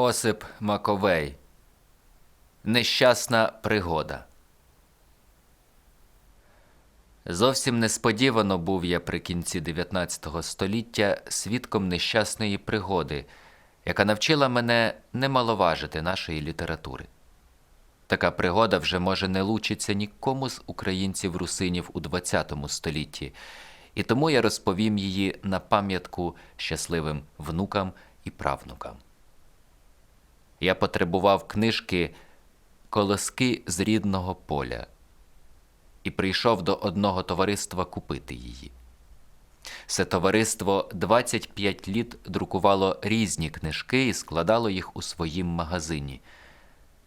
Осип Маковей. Нещасна пригода. Зовсім несподівано був я при кінці 19 століття свідком нещасної пригоди, яка навчила мене не маловажити нашої літератури. Така пригода вже може не лучиться нікому з українців-русинів у ХХ столітті, і тому я розповім її на пам'ятку щасливим внукам і правнукам. Я потребував книжки Колоски з рідного поля і прийшов до одного товариства купити її. Це товариство 25 літ друкувало різні книжки і складало їх у своїм магазині.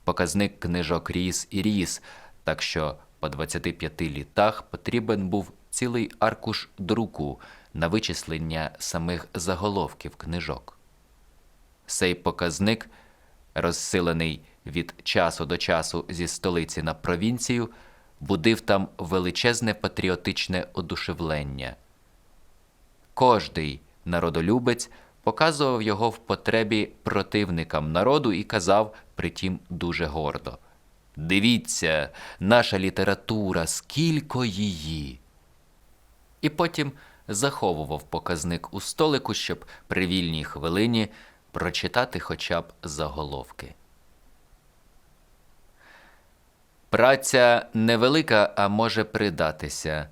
Показник книжок ріс і ріс, так що по 25 літах потрібен був цілий аркуш друку на вичислення самих заголовків книжок. Сей показник, розсилений від часу до часу зі столиці на провінцію, будив там величезне патріотичне одушевлення. Кожний народолюбець показував його в потребі противникам народу і казав, притім дуже гордо. Дивіться, наша література, скілько її. І потім заховував показник у столику, щоб при вільній хвилині прочитати хоча б заголовки. Праця невелика, а може придатися.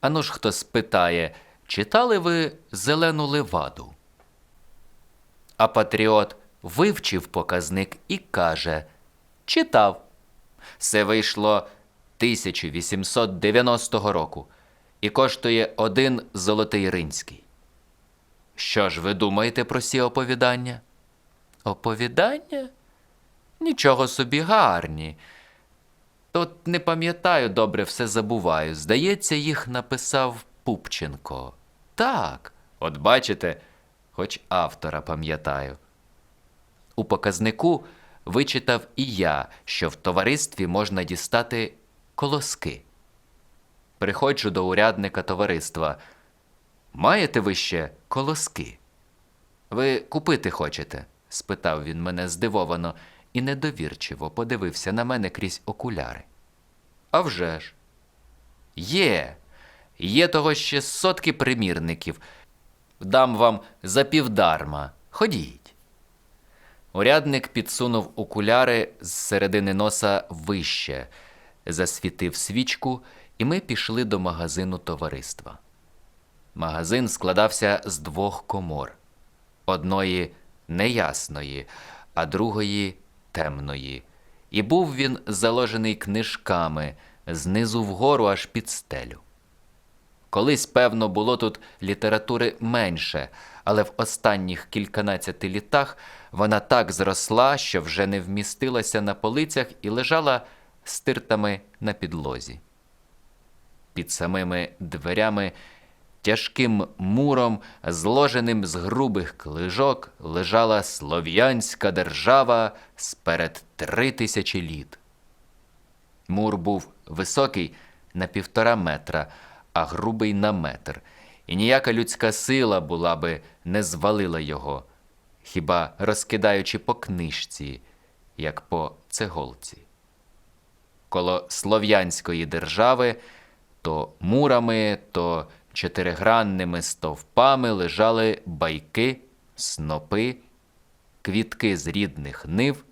Ану ж хто спитає, читали ви зелену леваду? А патріот вивчив показник і каже: Читав. Це вийшло 1890 року і коштує один золотий ринський. Що ж ви думаєте про ці оповідання? Оповідання? Нічого собі гарні. Тут не пам'ятаю добре, все забуваю. Здається, їх написав Пупченко. Так, от бачите, хоч автора пам'ятаю. У показнику вичитав і я, що в товаристві можна дістати колоски. Приходжу до урядника товариства. Маєте ви ще колоски? Ви купити хочете? спитав він мене здивовано і недовірчиво подивився на мене крізь окуляри. «А вже ж!» Є, є того ще сотки примірників. Дам вам за півдарма. Ходіть. Урядник підсунув окуляри з середини носа вище, засвітив свічку, і ми пішли до магазину товариства. Магазин складався з двох комор: одної неясної, а другої темної. І був він заложений книжками знизу вгору аж під стелю. Колись, певно, було тут літератури менше, але в останніх кільканадцяти літах вона так зросла, що вже не вмістилася на полицях і лежала стиртами на підлозі. Під самими дверями тяжким муром, зложеним з грубих клижок, лежала слов'янська держава сперед три тисячі літ. Мур був високий на півтора метра, а грубий на метр, і ніяка людська сила була би не звалила його, хіба розкидаючи по книжці, як по цеголці. Коло слов'янської держави то мурами, то чотиригранними стовпами лежали байки, снопи, квітки з рідних нив,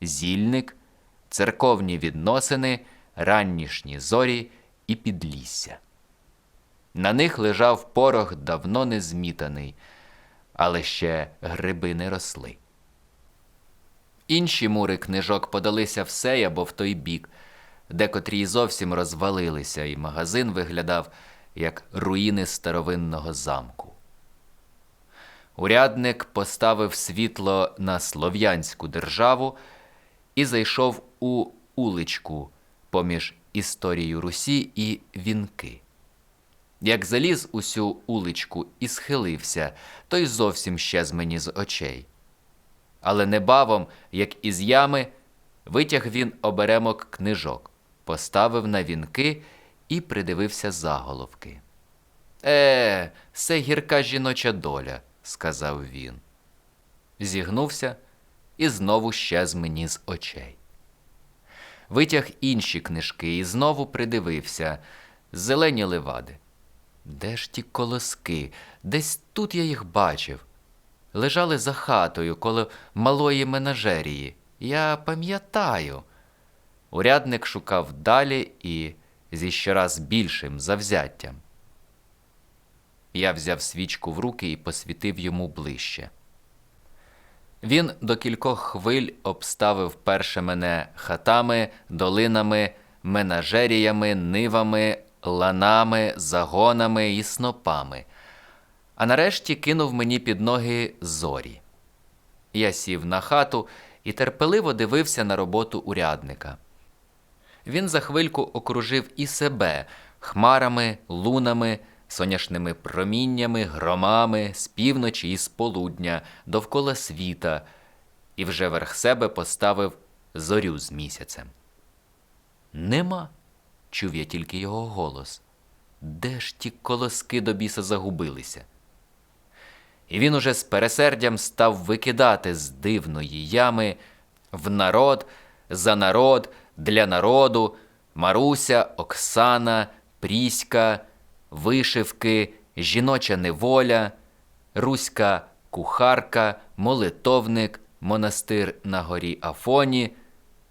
зільник, церковні відносини, раннішні зорі і підлісся. На них лежав порох давно не змітаний, але ще гриби не росли. Інші мури книжок подалися в або в той бік, декотрі зовсім розвалилися, і магазин виглядав як руїни старовинного замку. Урядник поставив світло на слов'янську державу і зайшов у уличку поміж історією Русі і вінки. Як заліз у цю уличку і схилився, то й зовсім щез мені з очей. Але небавом, як із ями, витяг він оберемок книжок, поставив на вінки і придивився заголовки. Е, це гірка жіноча доля, сказав він. Зігнувся, і знову щез мені з очей. Витяг інші книжки і знову придивився зелені левади. Де ж ті колоски? Десь тут я їх бачив. Лежали за хатою коло малої менажерії. Я пам'ятаю. Урядник шукав далі і зі щораз більшим завзяттям. Я взяв свічку в руки і посвітив йому ближче. Він до кількох хвиль обставив перше мене хатами, долинами, менажеріями, нивами, ланами, загонами і снопами, а нарешті кинув мені під ноги зорі. Я сів на хату і терпеливо дивився на роботу урядника. Він за хвильку окружив і себе хмарами, лунами, соняшними проміннями, громами з півночі і з полудня, довкола світа, і вже верх себе поставив зорю з місяцем. Нема, чув я тільки його голос. Де ж ті колоски до біса загубилися? І він уже з пересердям став викидати з дивної ями в народ, за народ, для народу, Маруся, Оксана, Пріська, вишивки, жіноча неволя, руська кухарка, молитовник, монастир на горі Афоні,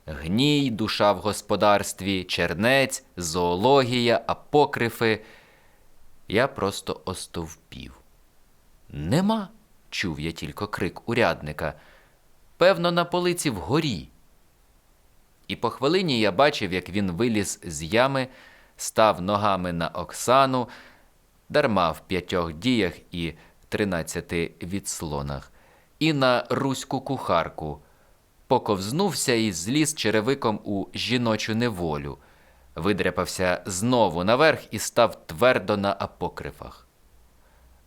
гній, душа в господарстві, чернець, зоологія, апокрифи. Я просто остовпів. Нема, чув я тільки крик урядника. Певно, на полиці вгорі. І по хвилині я бачив, як він виліз з ями, став ногами на Оксану, дарма в п'ятьох діях і тринадцяти відслонах, і на руську кухарку, поковзнувся і зліз черевиком у жіночу неволю, видряпався знову наверх і став твердо на апокрифах.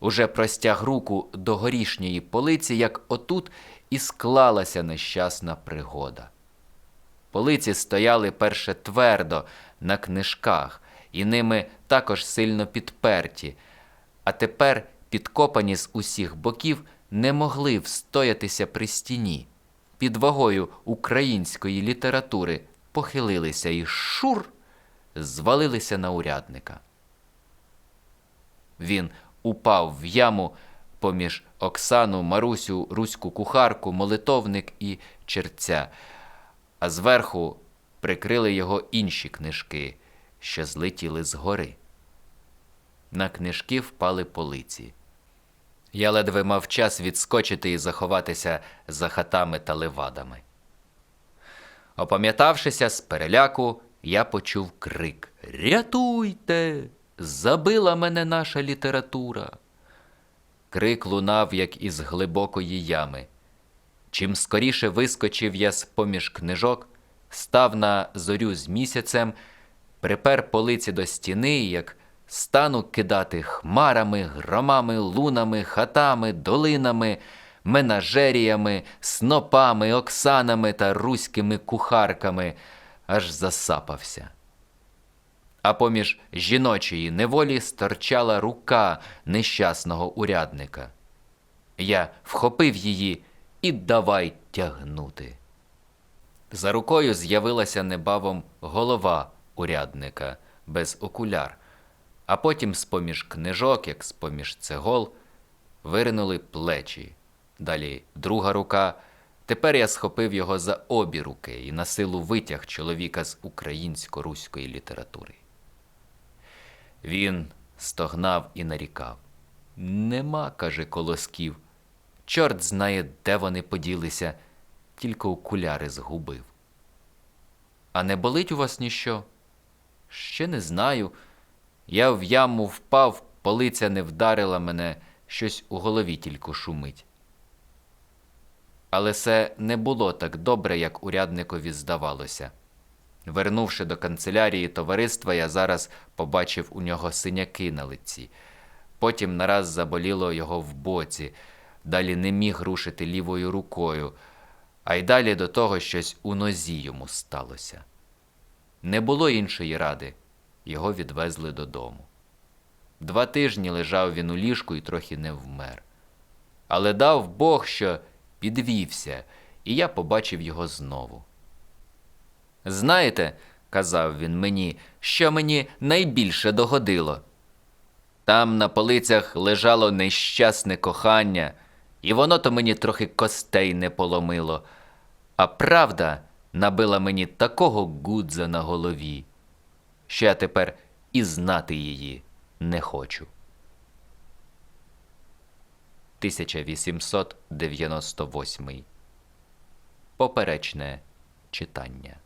Уже простяг руку до горішньої полиці, як отут і склалася нещасна пригода. Полиці стояли перше твердо на книжках, і ними також сильно підперті, а тепер, підкопані з усіх боків, не могли встоятися при стіні. Під вагою української літератури похилилися і шур звалилися на урядника. Він упав в яму поміж Оксану, Марусю, руську кухарку, молитовник і черця, а зверху прикрили його інші книжки, що злетіли згори. На книжки впали полиці. Я ледве мав час відскочити і заховатися за хатами та левадами. Опам'ятавшися з переляку, я почув крик Рятуйте! Забила мене наша література. Крик лунав, як із глибокої ями. Чим скоріше вискочив я з поміж книжок, став на зорю з місяцем, припер полиці до стіни, як стану кидати хмарами, громами, лунами, хатами, долинами, менажеріями, снопами, оксанами та руськими кухарками, аж засапався. А поміж жіночої неволі сторчала рука нещасного урядника. Я вхопив її і давай тягнути. За рукою з'явилася небавом голова урядника без окуляр, а потім з-поміж книжок, як з-поміж цегол, виринули плечі. Далі друга рука. Тепер я схопив його за обі руки і на силу витяг чоловіка з українсько-руської літератури. Він стогнав і нарікав. Нема, каже, колосків. Чорт знає, де вони поділися, тільки окуляри згубив. А не болить у вас ніщо? Ще не знаю. Я в яму впав, полиця не вдарила мене, щось у голові тільки шумить. Але це не було так добре, як урядникові здавалося. Вернувши до канцелярії товариства, я зараз побачив у нього синяки на лиці. Потім нараз заболіло його в боці, далі не міг рушити лівою рукою, а й далі до того щось у нозі йому сталося. Не було іншої ради, його відвезли додому. Два тижні лежав він у ліжку і трохи не вмер. Але дав Бог, що підвівся і я побачив його знову. Знаєте, казав він мені, що мені найбільше догодило. Там на полицях лежало нещасне кохання, і воно то мені трохи костей не поломило, а правда набила мені такого гудза на голові, що я тепер і знати її не хочу. 1898 Поперечне читання